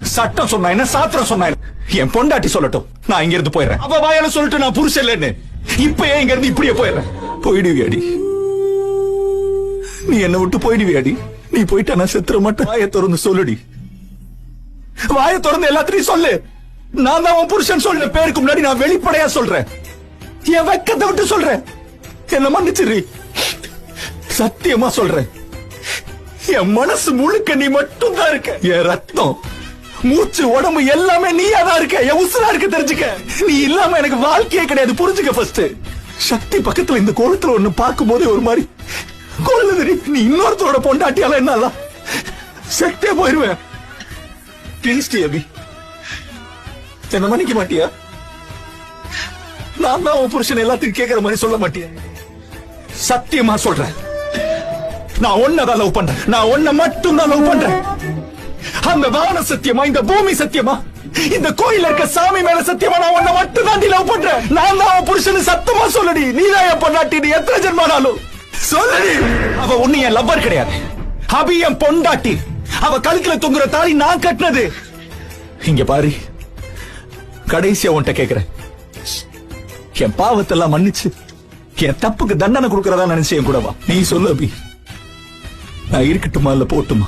சட்டம் சொன்னா என்ன சாத்திரம் சொன்னா என் பொண்டாட்டி சொல்லட்டும். நான் இங்க இருந்து போயிடுறேன். அவ வாயால சொல்லிட்டு நான் புருஷ இல்லைன்னு. இப்ப ஏன் இங்க இருந்து இப்படியே போயிடுறேன்? போயிடுவியாடி. நீ என்ன விட்டு போயிடுவியாடி? நீ போயிட்டா நான் செத்துற மாட்டேன். வாயை திறந்து சொல்லுடி. வாயை திறந்து எல்லாத்தையும் சொல்லு. நான் தான் உன் புருஷன் சொல்ற பேருக்கு முன்னாடி நான் வெளிப்படையா சொல்றேன். என் வெக்கத்தை விட்டு சொல்றேன். என்ன மன்னிச்சிரு. சத்தியமா சொல்றேன். என் மனசு முழுக்க நீ மட்டும் தான் இருக்க. என் ரத்தம் மூச்சு உடம்பு எல்லாமே நீயா தான் இருக்க. என் உசுரா இருக்க தெரிஞ்சுக்க. நீ இல்லாம எனக்கு வாழ்க்கையே கிடையாது. புரிஞ்சுக்க ஃபர்ஸ்ட் சக்தி பக்கத்துல இந்த கோலத்துல ஒண்ணு பார்க்கும் போதே ஒரு மாதிரி கொல்லுது நீ. இன்னொருத்தரோட பொண்டாட்டியால என்னால செத்தே போயிருவேன். ப்ளீஸ் அபி. என்ன மன்னிக்க மாட்டியா? நான் தான் உன் புருஷன் எல்லாத்துக்கும் கேட்கிற மாதிரி சொல்ல மாட்டியா? சத்தியமா சொல்றேன். நான் ஒன்னதான் லவ் பண்றேன். நான் ஒன்ன மட்டும் தான் லவ் பண்றேன். அந்த வான சத்தியமா இந்த பூமி சத்தியமா? இந்த கோயில்ல இருக்க சாமி மேல சத்தியமா நான் உன்னை மட்டும் தான் லவ் பண்றேன். நான் தான் அவன் புருஷன் சத்தமா சொல்லடி. நீ தான் என் பொண்டாட்டி நீ எத்தனை ஜென்மானாலும். சொல்லடி. அவ ஒண்ணு என் லவ்வர் கிடையாது. அபி என் பொண்டாட்டி. அவ கழுத்துல தொங்குற தாலி நான் கட்டினது. இங்க பாரு. கடைசியா உன்கிட்ட கேக்குறேன். என் பாவத்தெல்லாம் மன்னிச்சு என் தப்புக்கு தண்டனை கொடுக்கறதா நினைச்சு என் வா நீ சொல்லு அபி. நான் இருக்கட்டுமா இல்ல போட்டுமா?